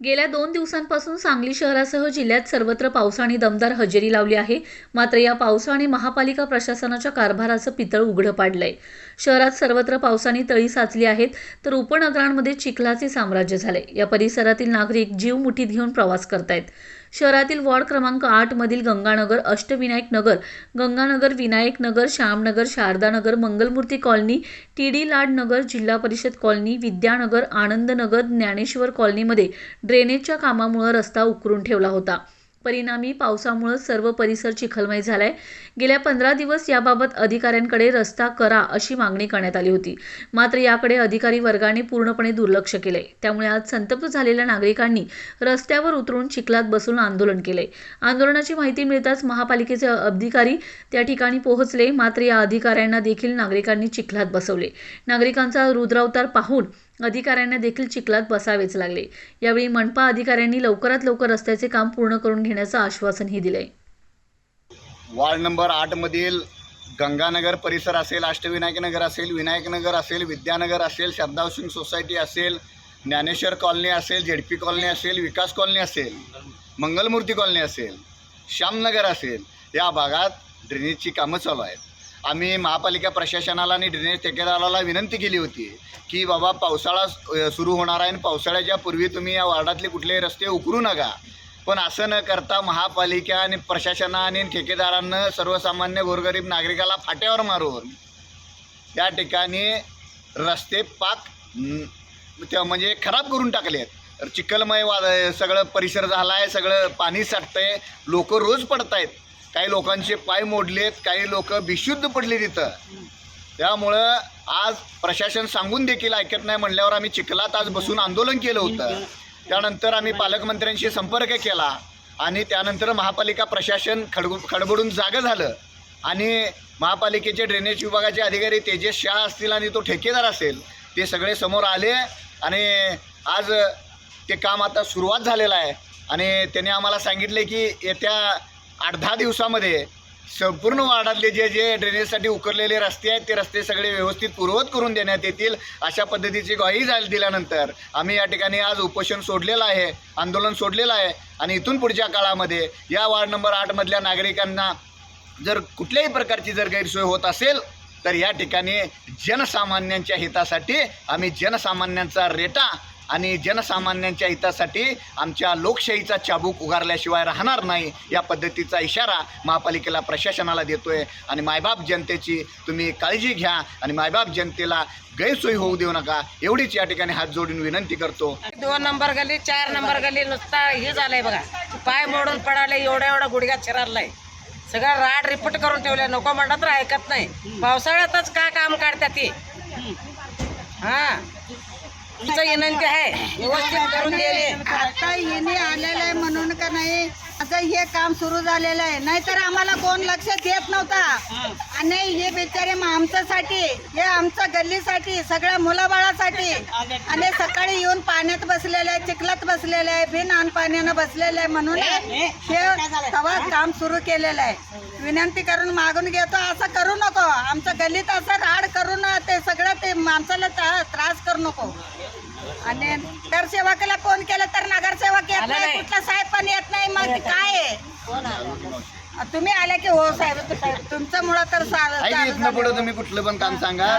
गेल्या दोन दिवसांपासून सांगली शहरासह जिल्ह्यात सर्वत्र पावसाने दमदार हजेरी लावली आहे. मात्र या पावसाने महापालिका प्रशासनाच्या कारभाराचं पितळ उघडं पाडलंय. शहरात सर्वत्र पावसाने तळी साचली आहेत तर उपनगरांमध्ये चिखलाचे साम्राज्य झाले या परिसरातील नागरिक जीव मुठीत घेऊन प्रवास करतायत. शहरातील वॉर्ड क्रमांक आठ मधील Ganganagar Ashtavinayak Nagar Ganganagar Vinayak Nagar Shyamnagar Sharadanagar Mangalmurti colony T D Lad Nagar Zilla Parishad colony Vidyanagar Anandnagar Dnyaneshwar कॉलनीमध्ये ड्रेनेजच्या कामामुळे रस्ता उकरून ठेवला होता. परिणामी पावसामुळं सर्व परिसर चिखलमय झालाय. गेल्या पंधरा दिवस याबाबत अधिकाऱ्यांकडे रस्ता करा अशी मागणी करण्यात आली होती. मात्र याकडे अधिकारी वर्गाने पूर्णपणे दुर्लक्ष केले त्यामुळे आज संतप्त झालेल्या नागरिकांनी रस्त्यावर उतरून चिखलात बसून आंदोलन केले आंदोलनाची माहिती मिळताच महापालिकेचे अधिकारी त्या ठिकाणी पोहोचले. मात्र या अधिकाऱ्यांना देखील नागरिकांनी चिखलात बसवले. नागरिकांचा रुद्रावतार पाहून अधिकाऱ्यांना देखील चिखलात बसावेच लागले. यावेळी मनपा अधिकाऱ्यांनी लवकरात लवकर रस्त्याचे काम पूर्ण करून घेण्याचं आश्वासनही दिले वार्ड नंबर आठमधील गंगानगर परिसर असेल अष्टविनायकनगर असेल विनायकनगर असेल विद्यानगर असेल शारदा सिंग सोसायटी असेल ज्ञानेश्वर कॉलनी असेल झेडपी कॉलनी असेल विकास कॉलनी असेल मंगलमूर्ती कॉलनी असेल श्यामनगर असेल या भागात ड्रेनेजची कामं चालू आहेत. आम्ही महापालिका प्रशासनाला आणि ड्रेनेज ठेकेदाराला विनंती केली होती की बाबा पावसाळा सुरू होणार आहे आणि पावसाळ्याच्या पूर्वी तुम्ही या वार्डातले कुठलेही रस्ते उकरू नका. पण असं न करता महापालिका आणि प्रशासनाने आणि ठेकेदारांना सर्वसामान्य गोरगरीब नागरिकाला फाट्यावर मारून या ठिकाणी रस्ते पाक त्या म्हणजे खराब करून टाकले आहेत तर चिखलमय वा सगळं परिसर झाला आहे सगळं पाणी साठतं आहे लोक रोज पडत आहेत काही लोकांचे पाय मोडलेत काही लोक बिशुद्ध पडले तिथं त्यामुळं आज प्रशासन सांगून देखील ऐकत नाही म्हणल्यावर आम्ही चिखलात आज बसून आंदोलन केलं होतं. त्यानंतर आम्ही पालकमंत्र्यांशी संपर्क केला आणि त्यानंतर महापालिका प्रशासन खडबू खडबडून जागं झालं. आणि महापालिकेचे ड्रेनेज विभागाचे अधिकारी तेजस शाह असतील आणि तो ठेकेदार असेल ते सगळे समोर आले आणि आज ते काम आता सुरुवात झालेलं आहे. आणि त्याने आम्हाला सांगितले की येत्या आठ दहा दिवसामध्ये संपूर्ण वार्डातले जे जे ड्रेनेजसाठी उकरलेले रस्ते आहेत ते रस्ते सगळे व्यवस्थित पूर्वत करून देण्यात येतील अशा पद्धतीची ग्वाही झाली दिल्यानंतर आम्ही या ठिकाणी आज उपोषण सोडलेलं आहे आंदोलन सोडलेलं आहे आणि इथून पुढच्या काळामध्ये या वार्ड नंबर आठमधल्या नागरिकांना जर कुठल्याही प्रकारची जर गैरसोय होत असेल तर या ठिकाणी जनसामान्यांच्या हितासाठी आम्ही जनसामान्यांचा रेटा आणि जनसामान्यांच्या हितासाठी आमच्या लोकशाहीचा चाबूक उगारल्याशिवाय राहणार नाही या पद्धतीचा इशारा महापालिकेला प्रशासनाला देतोय. आणि मायबाप जनतेची तुम्ही काळजी घ्या आणि मायबाप जनतेला गैरसोयी होऊ देऊ नका. एवढीच या ठिकाणी हात जोडून विनंती करतो. दोन नंबर गली चार नंबर गली नुसता हे झालंय बघा. पाय मोडून पडाले एवढ्या एवढा गुडघ्यात शिरारलाय सगळं राड रिपोर्ट करून ठेवलंय. नको म्हणत तर ऐकत नाही. पावसाळ्यातच का काम काढतात ते हा. विनंती आहे. व्यवस्थित करून दिले आता हिने आलेलं आहे म्हणून का नाही? आता हे काम सुरू झालेलं आहे. नाहीतर आम्हाला कोण लक्ष देत नव्हता. आणि हे बिचारे मग आमच्यासाठी हे आमच्या गल्लीसाठी सगळ्या मुलाबाळासाठी. आणि सकाळी येऊन पाण्यात बसलेले आहे चिखलात बसलेले आहे बिन आण पाण्यानं बसलेले आहे म्हणून हे तवा काम सुरू केलेलं आहे. विनंती करून मागून घेतो असं करू नको. आमच्या गल्लीत असं राड करून ते सगळं ते माणसाला त्रा- त्रास करू नको. आणि नगरसेवकाला फोन केला तर नगरसेवक येत आला नाही. कुठला साहेब पण येत नाही मग काय आहे तुम्ही आले की हो साहेब साहेब तुमच्या मुळे तर सा- आहे की चालू इथनं झालं. पुढे तुम्ही कुठलं पण काम सांगा